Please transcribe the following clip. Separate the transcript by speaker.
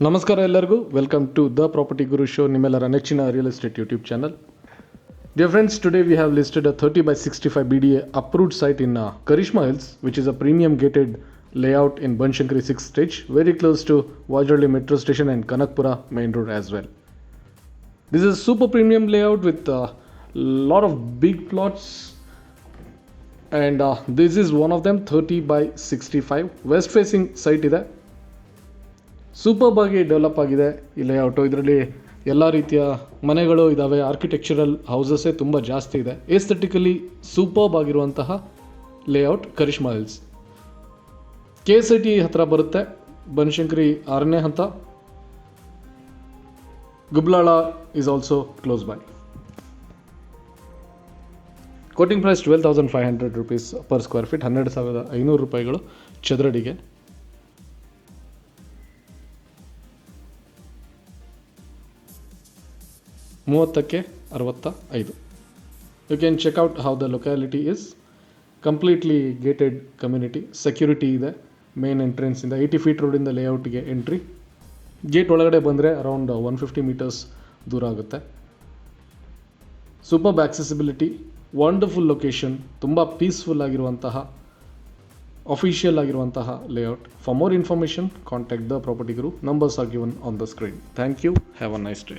Speaker 1: ನಮಸ್ಕಾರ ಎಲ್ಲರಿಗೂ welcome to the property guru show ನಿಮ್ಮೆಲ್ಲರ ನೆಚ್ಚಿನ real estate YouTube channel Dear friends, today we have listed a 30 by 65 BDA approved site in uh, Karishma Hills, which is a premium gated layout in Banshankari 6th stage, very close to Vajrali Metro Station and Kanakpura Main Road as well. This is a super premium layout with a lot of big plots, and uh, this is one of them 30 by 65 west facing site ಇದೆ superb ಆಗಿ develop ಆಗಿದೆ. ಈ layout ಇದರಲ್ಲಿ ಎಲ್ಲ ರೀತಿಯ ಮನೆಗಳು ಇದ್ದಾವೆ architectural ಹೌಸಸ್ಸೇ ತುಂಬ ಜಾಸ್ತಿ ಇದೆ. ಏಸ್ಥೆಟಿಕಲಿ ಸೂಪರ್ಬ್ ಆಗಿರುವಂತಹ layout Karishma Hills K S I T ಹತ್ರ ಬರುತ್ತೆ. ಬನಶಂಕರಿ ಆರನೇ ಹಂತ. Gubbalala is also close by quoting price twelve thousand five hundred rupees per square feet ಹನ್ನೆರಡು ಸಾವಿರದ ಐನೂರು ರೂಪಾಯಿಗಳು ಚದರಡಿಗೆ. ಮೂವತ್ತಕ್ಕೆ ಅರವತ್ತ ಐದು. You can check out how the locality is completely gated community security ಇದೆ ಮೇನ್ ಎಂಟ್ರೆನ್ಸಿಂದ ಏಯ್ಟಿ ಫೀಟ್ ರೋಡಿಂದ ಲೇಔಟ್ಗೆ ಎಂಟ್ರಿ ಗೇಟ್ ಒಳಗಡೆ ಬಂದರೆ ಅರೌಂಡ್ ಒನ್ ಫಿಫ್ಟಿ ಮೀಟರ್ಸ್ ದೂರ ಆಗುತ್ತೆ. ಸೂಪರ್ ಆಕ್ಸೆಸಿಬಿಲಿಟಿ ವಂಡರ್ಫುಲ್ ಲೊಕೇಶನ್ ತುಂಬ ಪೀಸ್ಫುಲ್ ಆಗಿರುವಂತಹ ಅಫಿಷಿಯಲ್ ಆಗಿರುವಂತಹ layout for more information contact the property group numbers are given on the screen thank you have a nice day